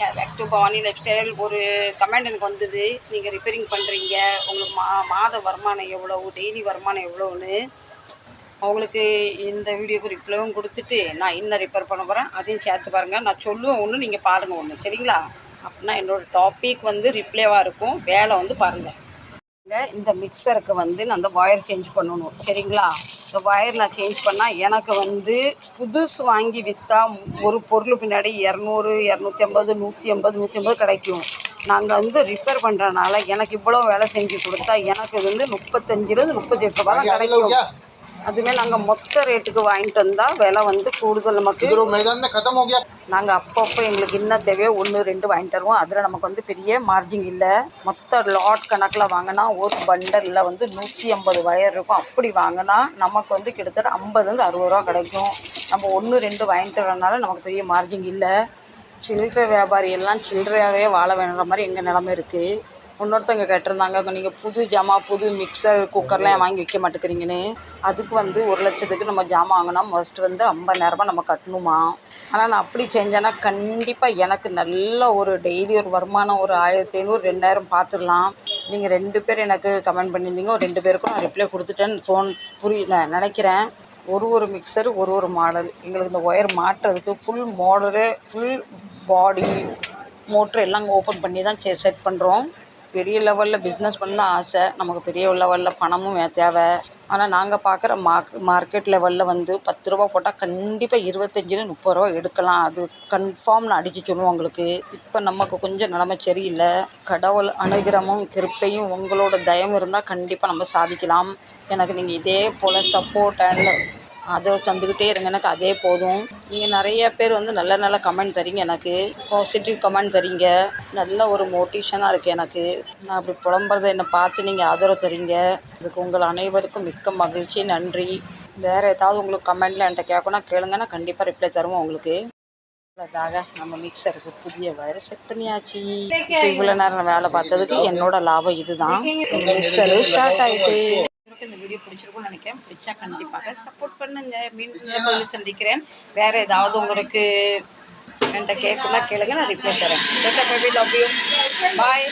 Back to Bhavani life style ஒரு comment எனக்கு வந்தது. நீங்கள் ரிப்பேரிங் பண்ணுறீங்க உங்களுக்கு மா மாத வருமானம் எவ்வளவு? டெய்லி வருமானம் எவ்வளோன்னு அவங்களுக்கு இந்த வீடியோக்கு ரிப்ளையும் கொடுத்துட்டு நான் இன்னும் ரிப்பேர் பண்ண போகிறேன் அதையும் சேர்த்து பாருங்கள் நான் சொல்லுவேன் ஒன்று நீங்கள் பாருங்கள் ஒன்று சரிங்களா? அப்படின்னா என்னோடய டாபிக் வந்து ரிப்ளேவாக இருக்கும். வேலை வந்து பாருங்கள் இந்த மிக்சருக்கு வந்து நான் அந்த ஒயர் சேஞ்ச் பண்ணணும். சரிங்களா? இந்த ஒயர் நான் சேஞ்ச் பண்ணால் எனக்கு வந்து புதுசு வாங்கி விற்றா ஒரு பொருள் பின்னாடி இரநூறு இரநூத்தி ஐம்பது நூற்றி ஐம்பது நூற்றி ஐம்பது கிடைக்கும். நாங்கள் வந்து ரிப்பேர் பண்ணுறனால எனக்கு இவ்வளோ வேலை செஞ்சு கொடுத்தா எனக்கு வந்து முப்பத்தஞ்சிலேருந்து முப்பத்தி எட்டு ரூபா தான் கிடைக்கும். அதுவே நாங்கள் மொத்த ரேட்டுக்கு வாங்கிட்டு வந்தால் விலை வந்து கூடுதல் நமக்கு நாங்கள் அப்பப்போ எங்களுக்கு என்ன தேவையோ ஒன்று ரெண்டு வாங்கிட்டு தருவோம். அதில் நமக்கு வந்து பெரிய மார்ஜிங் இல்லை. மொத்த லாட் கணக்கில் வாங்கினா ஒரு பண்டலில் வந்து நூற்றி ஐம்பது வயர் இருக்கும். அப்படி வாங்கினா நமக்கு வந்து கிட்டத்தட்ட ஐம்பதுலேருந்து அறுபது ரூபா கிடைக்கும். நம்ம ஒன்று ரெண்டு வாங்கிட்டு வரனால நமக்கு பெரிய மார்ஜிங் இல்லை. சில்லறை வியாபாரி எல்லாம் சில்லறையாகவே வாழ வேணுற மாதிரி எங்கள் நிலமை இருக்குது இன்னொருத்தவங்க கேட்டிருந்தாங்க நீங்கள் புது ஜாமான் புது மிக்சர் குக்கர்லாம் ஏன் வாங்கி வைக்க மாட்டேங்கிறீங்கன்னு? அதுக்கு வந்து ஒரு லட்சத்துக்கு நம்ம ஜாமான் வாங்கினா ஃபஸ்ட்டு வந்து ஐம்பதாயிரரூபா நம்ம கட்டணுமா? ஆனால் நான் அப்படி செஞ்சேன்னா கண்டிப்பாக எனக்கு நல்ல ஒரு டெய்லி ஒரு வருமானம் ஒரு ஆயிரத்தி ஐநூறு ரெண்டாயிரம் பார்த்துடலாம் நீங்கள் ரெண்டு பேர் எனக்கு கமெண்ட் பண்ணியிருந்தீங்க ஒரு ரெண்டு பேருக்கும் நான் ரிப்ளை கொடுத்துட்டேன்னு தோன் புரியல நினைக்கிறேன். ஒரு ஒரு மிக்சர் ஒரு ஒரு மாடல் எங்களுக்கு இந்த wire மாட்டுறதுக்கு full model full body motor எல்லாம் ஓப்பன் பண்ணி தான் செட் பண்ணுறோம் பெரிய லெவலில் பிஸ்னஸ் பண்ண ஆசை. நமக்கு பெரிய லெவலில் பணமும் தேவை. ஆனால் நாங்கள் பார்க்குற மார்க் மார்க்கெட் லெவலில் வந்து பத்து ரூபா போட்டால் கண்டிப்பாக இருபத்தஞ்சில முப்பது ரூபா எடுக்கலாம். அது கன்ஃபார்ம் நான் அடிச்சு சொல்லுவோம் உங்களுக்கு. இப்போ நமக்கு கொஞ்சம் நிலமை சரியில்லை. கடவுள் அனுகிரமும் கிருப்பையும் உங்களோட தயம் இருந்தால் கண்டிப்பாக நம்ம சாதிக்கலாம். எனக்கு நீங்கள் இதே போல் சப்போர்ட் அண்ட் அதை தந்துக்கிட்டே இருங்க எனக்கு அதே போதும். நீங்கள் நிறைய பேர் வந்து நல்ல நல்ல கமெண்ட் தரீங்க எனக்கு. பாசிட்டிவ் கமெண்ட் தரீங்க. நல்ல ஒரு மோட்டிவேஷனாக இருக்குது எனக்கு. நான் அப்படி புலம்புறத என்னை பார்த்து நீங்கள் ஆதரவு தரீங்க. அதுக்கு உங்கள் அனைவருக்கும் மிக்க மகிழ்ச்சி நன்றி. வேறு ஏதாவது உங்களுக்கு கமெண்டில் என்கிட்ட கேட்கணும் கேளுங்க நான் கண்டிப்பாக ரிப்ளை தருவோம் உங்களுக்கு. அதாக நம்ம மிக்சருக்கு புதிய வயரை செட் பண்ணியாச்சு. இவ்வளோ நேரம் வேலை பார்த்ததுக்கு என்னோட லாபம் இதுதான். மிக்சரு ஸ்டார்ட் ஆகிட்டு இந்த வீடியோ பிடிச்சிருக்கும்னு நினைக்கிறேன். பிடிச்சா கண்டிப்பாக சப்போர்ட் பண்ணுங்க. மீண்டும் சந்திக்கிறேன். வேற ஏதாவது உங்களுக்கு என்கிட்ட கேட்கலாம் கேளுங்க. நான் ரிப்ளை தரேன். பாய்